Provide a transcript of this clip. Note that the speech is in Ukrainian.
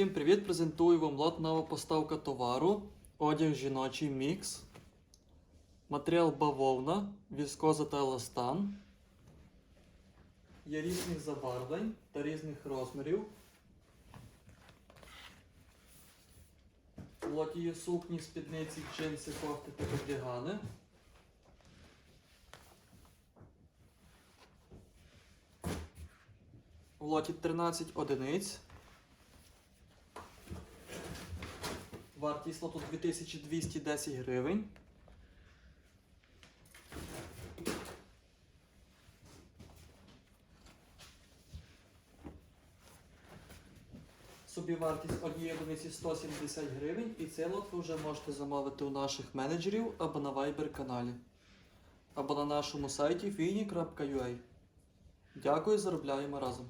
Всім привіт! Презентую вам лот нова поставка товару. Одяг жіночий мікс. Матеріал бавовна, віскоза та еластан. Є різних забарвлень та різних розмірів. В є сукні, спідниці, джинси, кофти та кардігани. В лоті 13 одиниць. Вартість лоту 2210 гривень. Собівартість однієї одиниці 170 гривень і цей лот ви вже можете замовити у наших менеджерів або на Viber каналі, або на нашому сайті fini.ua. Дякую, заробляємо разом.